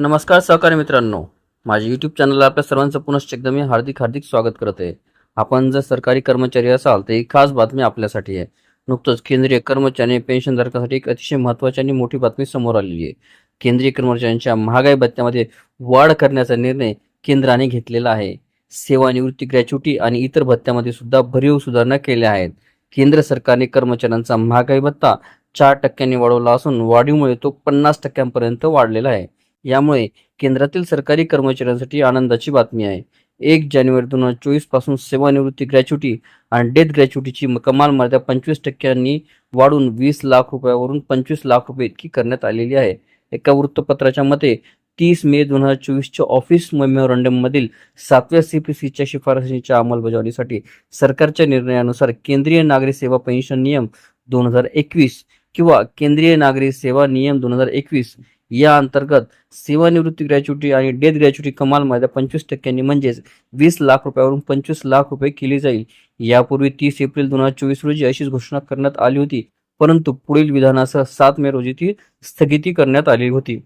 नमस्कार सहकारी मित्रांनो. माझ्या यूट्यूब चॅनलला आपल्या सर्वांचं पुनश्च एकदा मी हार्दिक हार्दिक स्वागत करत. आहे आपण जर सरकारी कर्मचारी असाल तर ही खास बातमी आपल्यासाठी आहे. नुकतंच केंद्रीय कर्मचारी आणि पेन्शनधारकासाठी एक अतिशय महत्त्वाची आणि मोठी बातमी समोर आलेली आहे. केंद्रीय कर्मचाऱ्यांच्या महागाई भत्त्यामध्ये वाढ करण्याचा निर्णय केंद्राने घेतलेला आहे. सेवानिवृत्ती ग्रॅच्युटी आणि इतर भत्त्यामध्ये सुद्धा भरीव सुधारणा केल्या आहेत. केंद्र सरकारने कर्मचाऱ्यांचा महागाई भत्ता चार टक्क्यांनी वाढवला असून वाढीमुळे तो पन्नास टक्क्यांपर्यंत वाढलेला आहे. यामुळे केंद्रातील सरकारी कर्मचाऱ्यांसाठी आनंदाची बातमी आहे. एक जानेवारी दोन हजार चोवीसपासून सेवानिवृत्ती ग्रॅच्युटी आणि डेथ ग्रॅच्युटीची कमाल मर्यादा पंचवीस टक्क्यांनी वाढून वीस लाख रुपयावरून पंचवीस लाख रुपये इतकी करण्यात आलेली आहे. एका वृत्तपत्राच्या मते तीस मे दोन हजार चोवीसच्या ऑफिस मेमोरंडम मधील सातव्या सीपीसीच्या शिफारशीच्या अंमलबजावणीसाठी सरकारच्या निर्णयानुसार केंद्रीय नागरी सेवा पेन्शन नियम दोन हजार एकवीस किंवा केंद्रीय नागरी सेवा नियम दोन हजार एकवीस या अंतर्गत सेवानिवृत्ती ग्रॅच्युटी आणि डेथ ग्रॅच्युटी कमाल मर्यादा पंचवीस टक्क्यांनी म्हणजेच वीस लाख रुपयावरून पंचवीस लाख रुपये केली जाईल. यापूर्वी तीस एप्रिल दोन हजार चोवीस रोजी अशीच घोषणा करण्यात आली होती. परंतु पुढील विधानासह सात मे रोजी ती स्थगिती करण्यात आली होती.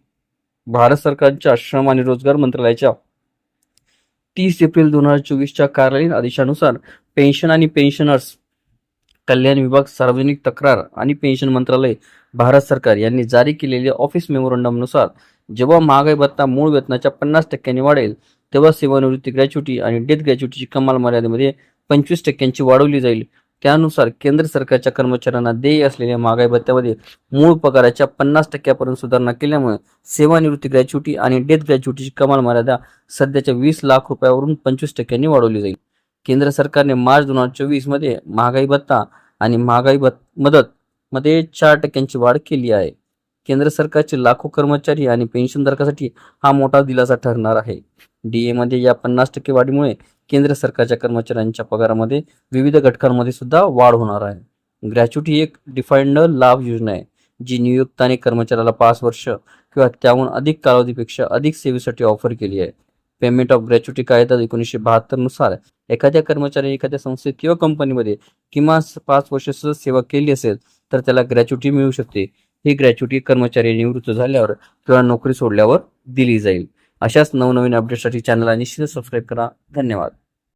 भारत सरकारच्या श्रम आणि रोजगार मंत्रालयाच्या तीस एप्रिल दोन हजार चोवीसच्या कार्यालयीन आदेशानुसार पेन्शन आणि पेन्शनर्स कल्याण विभाग सार्वजनिक तक्रार आणि पेन्शन मंत्रालय भारत सरकार यांनी जारी केलेल्या ऑफिस मेमोरंडमनुसार जेव्हा महागाई भत्ता मूळ वेतनाच्या पन्नास टक्क्यांनी वाढेल तेव्हा सेवानिवृत्ती ग्रॅच्युटी आणि डेथ ग्रॅच्युटीची कमाल मर्यादेमध्ये पंचवीस टक्क्यांची वाढवली जाईल. त्यानुसार केंद्र सरकारच्या कर्मचाऱ्यांना देय असलेल्या महागाई भत्त्यामध्ये मूळ पगाराच्या पन्नास टक्क्यापर्यंत सुधारणा केल्यामुळे सेवानिवृत्ती ग्रॅच्युटी आणि डेथ ग्रॅच्युटीची कमाल मर्यादा सध्याच्या वीस लाख रुपयावरून पंचवीस टक्क्यांनी वाढवली जाईल. केंद्र सरकारने मार्च दोन हजार चोवीसमध्ये महागाई भत्ता आणि महागाई मदत मध्ये चार टक्क्यांची वाढ केली आहे. केंद्र सरकारचे लाखो कर्मचारी आणि पेन्शनधारकासाठी हा मोठा दिलासा ठरणार आहे. डीए मध्ये या पन्नास टक्के वाढीमुळे केंद्र सरकारच्या कर्मचाऱ्यांच्या पगारामध्ये विविध घटकांमध्ये सुद्धा वाढ होणार आहे. ग्रॅच्युटी ही एक डिफाईंड लाभ योजना आहे जी नियुक्ताने कर्मचाऱ्याला पाच वर्ष किंवा त्याहून अधिक कालावधीपेक्षा अधिक सेवेसाठी ऑफर केली आहे. पेमेंट ऑफ ग्रॅच्युटी कायदा एकोणीसशे बहात्तरनुसार. एखाद्या कर्मचारी एखाद्या संस्थेत किंवा कंपनीमध्ये किमान पाच वर्ष सेवा केली असेल तर त्याला ग्रॅच्युटी मिळू शकते. ही ग्रॅच्युटी कर्मचारी निवृत्त झाल्यावर किंवा नोकरी सोडल्यावर दिली जाईल. अशाच नवनवीन अपडेटसाठी चॅनलला निश्चित सबस्क्राईब करा. धन्यवाद.